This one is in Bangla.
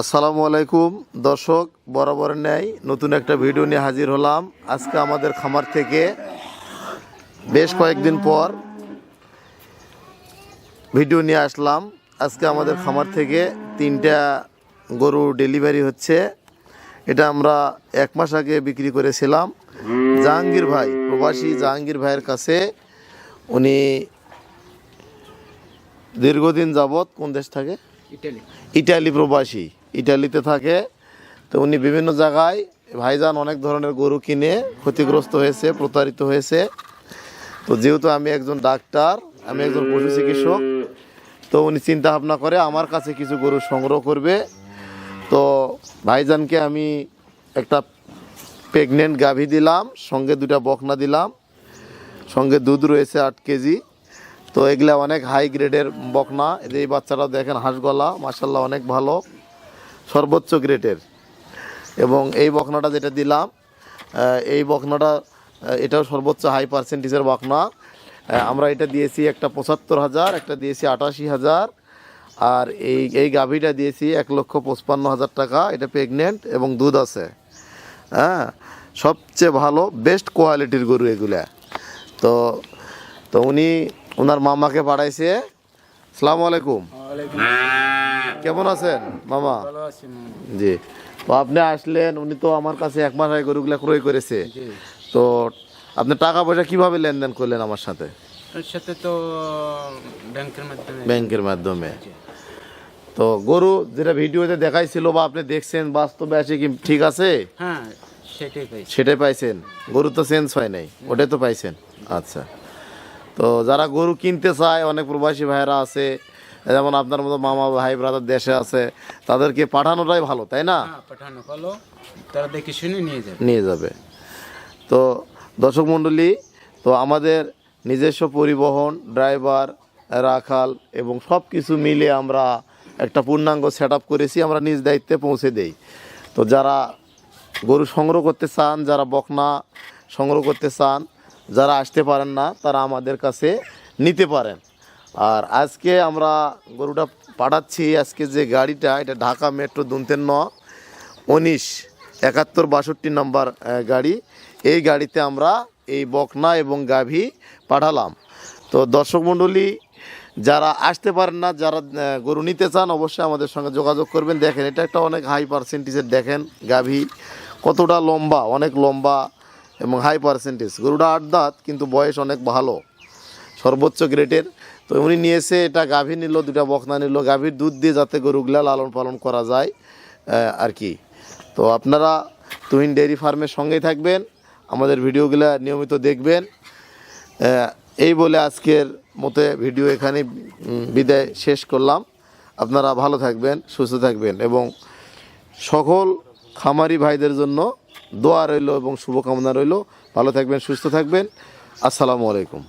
আসসালামু আলাইকুম। দর্শক বরাবর ন্যায় নতুন একটা ভিডিও নিয়ে হাজির হলাম। আজকে আমাদের খামার থেকে বেশ কয়েকদিন পর ভিডিও নিয়ে আসলাম। আজকে আমাদের খামার থেকে তিনটা গরু ডেলিভারি হচ্ছে। এটা আমরা এক মাস আগে বিক্রি করেছিলাম। জাহাঙ্গীর ভাই প্রবাসী জাহাঙ্গীর ভাইয়ের কাছে উনি দীর্ঘদিন যাবৎ কোন দেশ থাকে? ইটালি। ইটালি প্রবাসী। ইটালিতে থাকে, তো উনি বিভিন্ন জায়গায় ভাইজান অনেক ধরনের গরু কিনে ক্ষতিগ্রস্ত হয়েছে, প্রতারিত হয়েছে। তো যেহেতু আমি একজন ডাক্তার, আমি একজন পশু চিকিৎসক, তো উনি চিন্তা ভাবনা করে আমার কাছে কিছু গরু সংগ্রহ করবে। তো ভাইজানকে আমি একটা প্রেগনেন্ট গাভী দিলাম, সঙ্গে দুটা বকনা দিলাম, সঙ্গে দুধ রয়েছে আট কেজি। তো এগুলা অনেক হাই গ্রেডের বকনা। এই বাচ্চাটা দেখেন হাঁসগলা মাসাল্লাহ অনেক ভালো। সর্বোচ্চ গ্রেডের। এবং এই বকনাটা যেটা দিলাম এই বকনাটা এটাও সর্বোচ্চ হাই পার্সেন্টেজের বকনা আমরা এটা দিয়েছি একটা পঁচাত্তর হাজার, একটা দিয়েছি আটাশি হাজার, আর এই এই গাভীটা দিয়েছি এক লক্ষ পঁচপান্ন হাজার টাকা। এটা প্রেগনেন্ট এবং দুধ আছে। হ্যাঁ সবচেয়ে ভালো বেস্ট কোয়ালিটির গরু এগুলা। তো তো উনি ওনার মামাকে পাঠাইছে। সালাম আলাইকুম। কেমন আছেন মামা। জি। তো আপনি আসলেন উনি তো আমার কাছে এক মাস আগে গরুগুলা ক্রয় করেছে। তো আপনি টাকা পয়সা কীভাবে লেনদেন করলেন আমার সাথে? সাথে তো ব্যাংকের মাধ্যমে। ব্যাংকের মাধ্যমে। তো গরু যেটা ভিডিওতে দেখাইছিল বা আপনি দেখছেন বাস্তবে আছে কি ঠিক আছে? হ্যাঁ সেটাই পাইছেন? গরু তো চেঞ্জ হয় নাই ওটাই তো পাইছেন। আচ্ছা। তো যারা গরু কিনতে চায় অনেক প্রবাসী ভাইরা আছে যেমন আপনার মতো মামা ভাই ব্রাদার দেশে আছে তাদেরকে পাঠানোটাই ভালো তাই না? হ্যাঁ পাঠানো ভালো। তারা দেখে শুনে নিয়ে যাবে। নিয়ে যাবে। তো দর্শক মণ্ডলী তো আমাদের নিজস্ব পরিবহন ড্রাইভার রাখাল এবং সব কিছু মিলে আমরা একটা পূর্ণাঙ্গ সেট করেছি আমরা নিজ দায়িত্বে পৌঁছে দেই। তো যারা গরু সংগ্রহ করতে চান যারা বকনা সংগ্রহ করতে চান যারা আসতে পারেন না তারা আমাদের কাছে নিতে পারেন। আর আজকে আমরা গরুটা পাঠাচ্ছি, আজকে যে গাড়িটা, এটা ঢাকা মেট্রো দুনতেন ন উনিশ, একাত্তর বাষট্টি নাম্বার গাড়ি। এই গাড়িতে আমরা এই বকনা এবং গাভী পাঠালাম। তো দর্শক মণ্ডলী, যারা আসতে পারেন না, যারা গরু নিতে চান, অবশ্যই আমাদের সঙ্গে যোগাযোগ করবেন। দেখেন, এটা একটা অনেক হাই পার্সেন্টেজের দেখেন, গাভী। কতটা লম্বা, অনেক লম্বা এবং হাই পার্সেন্টেজ গরুটা আট দাঁত, কিন্তু বয়স অনেক ভালো। সর্বোচ্চ গ্রেডের। তো উনি নিয়েছে এটা, গাভী নিল, দুটা বকনা নিল। গাভীর দুধ দিয়ে যাতে গরুগুলা লালন পালন করা যায় আর কি। তো আপনারা তুহিন ডেয়ারি ফার্মের সঙ্গেই থাকবেন, আমাদের ভিডিওগুলা নিয়মিত দেখবেন। এই বলে আজকের মতে ভিডিও এখানে বিদায় শেষ করলাম। আপনারা ভালো থাকবেন, সুস্থ থাকবেন এবং সকল খামারি ভাইদের জন্য দোয়া রইল এবং শুভকামনা রইল। ভালো থাকবেন, সুস্থ থাকবেন। আসসালামু আলাইকুম।